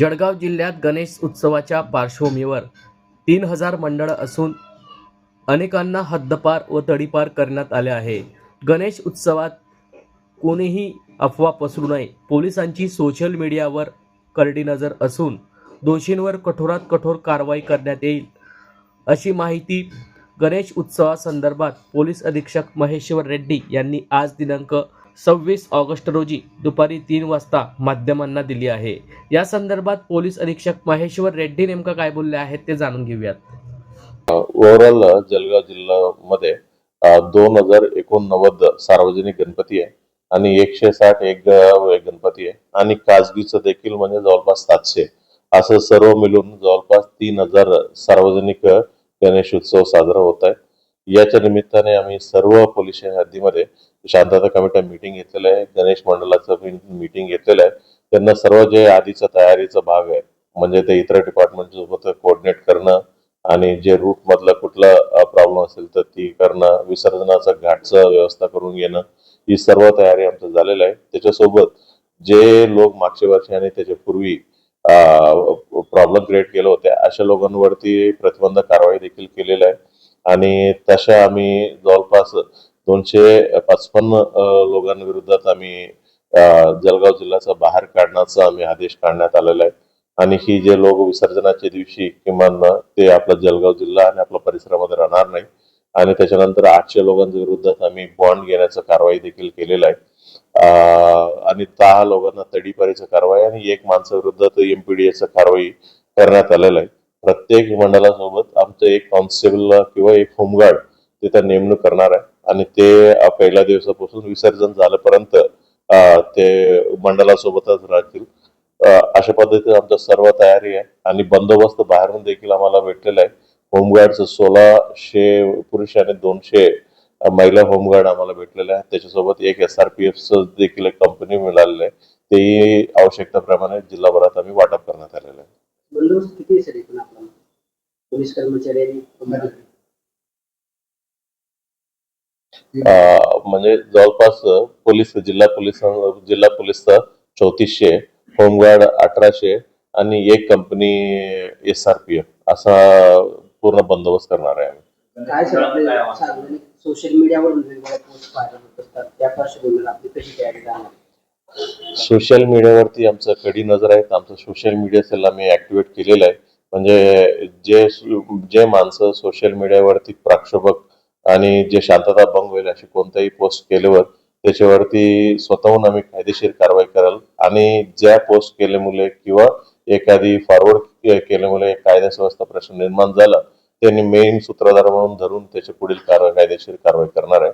जळगाव जिल्ह्यात गणेश उत्सवाच्या पार्श्वभूमीवर तीन हजार मंडळं असून अनेकांना हद्दपार व तडीपार करण्यात आले आहे. गणेश उत्सवात कोणीही अफवा पसरू नये पोलिसांची सोशल मीडियावर करडी नजर असून दोषींवर कठोरात कठोर कारवाई करण्यात येईल अशी माहिती गणेश उत्सवासंदर्भात पोलीस अधीक्षक महेश्वर रेड्डी यांनी आज दिनांक सव्वीस ऑगस्ट रोजी दुपारी तीन वाजता माध्यमांना दिली आहे. या संदर्भात पोलीस अधीक्षक महेश्वर रेड्डी नेमकं काय बोलले आहेत ते जाणून घेऊयात. ओव्हरऑल जळगाव जिल्ह्यामध्ये दोन हजार एकोणनव्वद सार्वजनिक गणपती आहे आणि एकशे साठ एक गणपती आहे आणि खाजगीचं देखील म्हणजे जवळपास सातशे. असं सर्व मिळून जवळपास तीन हजार सार्वजनिक गणेश उत्सव साजरा होत आहे. याच्या निमित्ताने आम्ही सर्व पोलीस हद्दीमध्ये शांतता कमिटी मीटिंग घेतलेलं आहे गणेश मंडळाचं मीटिंग घेतलेलं आहे. त्यांना सर्व जे आधीचा तयारीचा भाग आहे म्हणजे ते इतर डिपार्टमेंट सोबत कोऑर्डिनेट करणं आणि जे रूट मधला कुठला प्रॉब्लेम असेल तर ती करणं विसर्जनाचं घाटचं व्यवस्था करून घेणं ही सर्व तयारी आमचं झालेलं आहे. त्याच्यासोबत जे लोक मागच्या वर्षी आणि त्याच्या पूर्वी प्रॉब्लेम क्रिएट केले होते अशा लोकांवरती प्रतिबंध कारवाई देखील केलेली आहे. आणि तशा आम्ही जवळपास दोनशे पचपन्न लोकांविरोधात आम्ही जलगाव जळगाव जिल्ह्याचा बाहेर काढण्याचा आम्ही आदेश काढण्यात आलेला आहे. आणि ही जे लोक विसर्जनाच्या दिवशी किमान ते आपला जळगाव जिल्हा आणि आपल्या परिसरामध्ये राहणार नाही. आणि त्याच्यानंतर आठशे लोकांच्या विरुद्धात आम्ही बॉन्ड घेण्याचा कारवाई देखील केलेला आहे. आणि दहा लोकांना तडीपारीचा कारवाई आणि एक माणसाविरुद्ध एमपीडीएचा कारवाई करण्यात आलेला आहे. प्रत्येक मंडळासोबत आमचं एक कॉन्स्टेबल किंवा एक होमगार्ड तिथं नेमणूक करणार आहे. आणि ते पहिल्या दिवसापासून विसर्जन झाल्यापर्यंत ते मंडळासोबतच राहतील. अशा पद्धतीने आमचं सर्व तयारी आहे. आणि बंदोबस्त बाहेरून देखील आम्हाला भेटलेला आहे. होमगार्डचं सोळाशे पुरुष आणि दोनशे महिला होमगार्ड आम्हाला भेटलेले आहे त्याच्यासोबत एक एस आर पी एफ देखील एक कंपनी मिळालेली आहे. तेही आवश्यकतेप्रमाणे जिल्हाभरात आम्ही वाटप करण्यात आलेलं आहे बंदोबस्त किती आहे सर एकूण आपला पोलीस अं, म्हणजे जवळपास पोलीस जिल्हा पोलीस जिल्हा पोलीसचा चौतीसशे होमगार्ड अठराशे आणि एक company S R P F असा पूर्ण बंदोबस्त करणार आहे आम्ही. काय सोशल त्या पार्श्वभूमीवर आपली कशी तयारी राहणार? सोशल मीडियावरती आमचं कडी नजर आहे आमचं सोशल मीडिया सेल आम्ही ऍक्टिव्हेट केलेलं आहे. म्हणजे जे जे माणसं सोशल मीडियावरती प्रक्षोभक आणि जे शांतता भंग होईल अशी कोणत्याही पोस्ट केल्यावर त्याच्यावरती स्वतःहून आम्ही कायदेशीर कारवाई कराल. आणि ज्या पोस्ट केल्यामुळे किंवा एखादी फॉरवर्ड केल्यामुळे कायदा सुव्यवस्था प्रश्न निर्माण झाला त्यांनी मेन सूत्रधार म्हणून धरून त्याच्या पुढील कारवाई कायदेशीर कारवाई करणार आहे.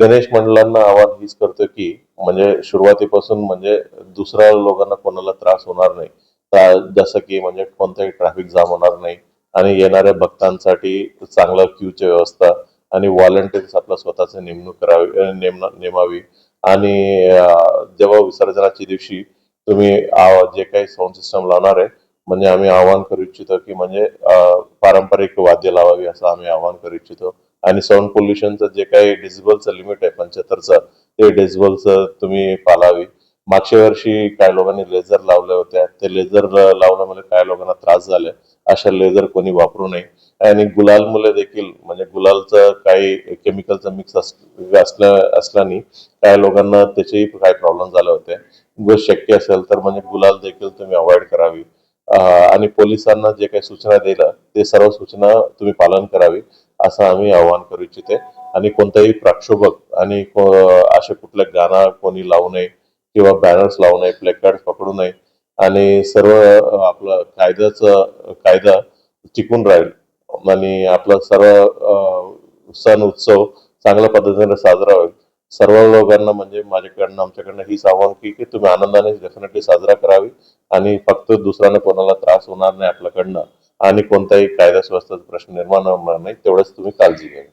गणेश मंडळांना आवाहन हीच करतो की म्हणजे सुरुवातीपासून म्हणजे दुसऱ्या लोकांना कोणाला त्रास होणार नाही. जसं की म्हणजे कोणताही ट्रॅफिक जाम होणार नाही. आणि येणाऱ्या भक्तांसाठी चांगलं क्यूची व्यवस्था आणि व्हॉलंटियर्स आपला स्वतःच नेमणूक करावी नेमना नेमावी. आणि जेव्हा विसर्जनाच्या दिवशी तुम्ही जे काही साऊंड सिस्टम लावणार आहे म्हणजे आम्ही आवाहन करू इच्छितो की म्हणजे पारंपरिक वाद्य लावावी असं आम्ही आवाहन करू इच्छितो. आणि साऊंड पोल्युशनचं जे काही डेसिबलचं लिमिट आहे पंच्याहत्तरचं ते डेसिबलचं तुम्ही पालावी. मागच्या वर्षी काय लोकांनी लेझर लावल्या होत्या ते लेझर लावल्यामुळे काय लोकांना त्रास झाले अशा लेझर कोणी वापरू नये. आणि गुलाल मुले देखील म्हणजे गुलालचं काही केमिकलचं मिक्स असल्या असल्याने काही लोकांना त्याचेही काही प्रॉब्लेम झाले होते. शक्य असेल तर म्हणजे गुलाल देखील तुम्ही अवॉइड करावी. आणि पोलिसांना जे काही सूचना दिल्या ते सर्व सूचना तुम्ही पालन करावी असं आम्ही आवाहन करू इच्छिते. आणि कोणताही प्रक्षोभक आणि असे कुठले गाणं कोणी लावू नये किंवा बॅनर्स लावू नये प्लेकार्ड पकडू नये आणि सर्व आपला आपलं कायद्याचं कायदा टिकून राहील. आणि आपला सर्व सण उत्सव चांगल्या पद्धतीने साजरा होईल. सर्व लोकांना म्हणजे माझ्याकडनं आमच्याकडनं हीच आव्हान की की तुम्ही आनंदाने डेफिनेटली साजरा करावी आणि फक्त दुसऱ्याने कोणाला त्रास होणार नाही आपल्याकडनं आणि कोणताही कायदा सुव्यवस्थेचा प्रश्न निर्माण होणार नाही तेवढंच तुम्ही काळजी घ्यावी.